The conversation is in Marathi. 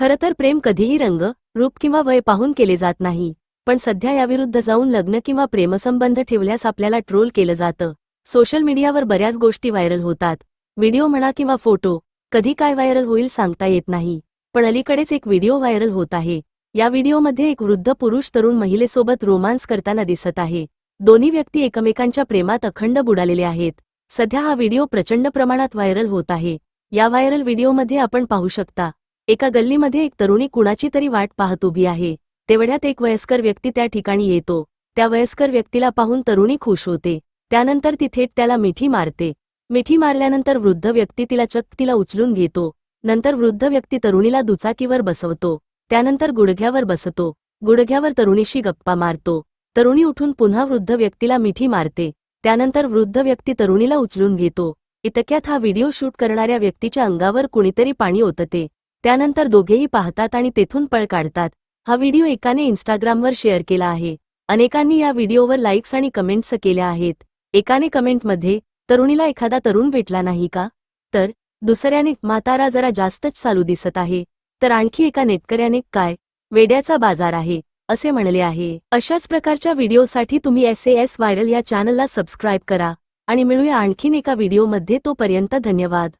खरं तर प्रेम कधीही रंग रूप किंवा वय पाहून केले जात नाही पण सध्या याविरुद्ध जाऊन लग्न किंवा प्रेमसंबंध ठेवल्यास आपल्याला ट्रोल केलं जातं. सोशल मीडियावर बऱ्याच गोष्टी व्हायरल होतात. व्हिडिओ म्हणा किंवा फोटो कधी काय व्हायरल होईल सांगता येत नाही पण अलीकडेच एक व्हिडिओ व्हायरल होत आहे. या व्हिडिओमध्ये एक वृद्ध पुरुष तरुण महिलेसोबत रोमांस करताना दिसत आहे. दोन्ही व्यक्ती एकमेकांच्या प्रेमात अखंड बुडालेले आहेत. सध्या हा व्हिडिओ प्रचंड प्रमाणात व्हायरल होत आहे. या व्हायरल व्हिडिओमध्ये आपण पाहू शकता एका गल्लीमध्ये एक तरुणी कुणाची तरी वाट पाहत उभी आहे. तेवढ्यात एक वयस्कर व्यक्ती त्या ठिकाणी येतो. त्या वयस्कर व्यक्तीला पाहून तरुणी खुश होते. त्यानंतर ती थेट त्याला मिठी मारते. मिठी मारल्यानंतर वृद्ध व्यक्ती तिला चक्क तिला उचलून घेतो. नंतर वृद्ध व्यक्ती तरुणीला दुचाकीवर बसवतो. त्यानंतर गुडघ्यावर बसतो. गुडघ्यावर तरुणीशी गप्पा मारतो. तरुणी उठून पुन्हा वृद्ध व्यक्तीला मिठी मारते. त्यानंतर वृद्ध व्यक्ती तरुणीला उचलून घेतो. इतक्यात हा व्हिडिओ शूट करणाऱ्या व्यक्तीच्या अंगावर कुणीतरी पाणी ओतते. त्यानंतर दोघेही पाहतात आणि तेथून पळ काढतात. हा व्हिडिओ एकाने इन्स्टाग्रामवर शेअर केला आहे. अनेकांनी या व्हिडिओवर लाईक्स आणि कमेंट्स केल्या आहेत. एकाने कमेंटमध्ये तरुणीला एखादा तरुण भेटला नाही का? तर दुसऱ्याने म्हातारा जरा जास्तच चालू दिसत आहे. तर आणखी एका नेटकऱ्याने काय? वेड्याचा बाजार आहे असे म्हणले आहे. अशाच प्रकारच्या व्हिडिओसाठी तुम्ही एस ए एस व्हायरल या चॅनलला सबस्क्राईब करा. आणि मिळूया आणखीन एका व्हिडिओमध्ये तोपर्यंत धन्यवाद.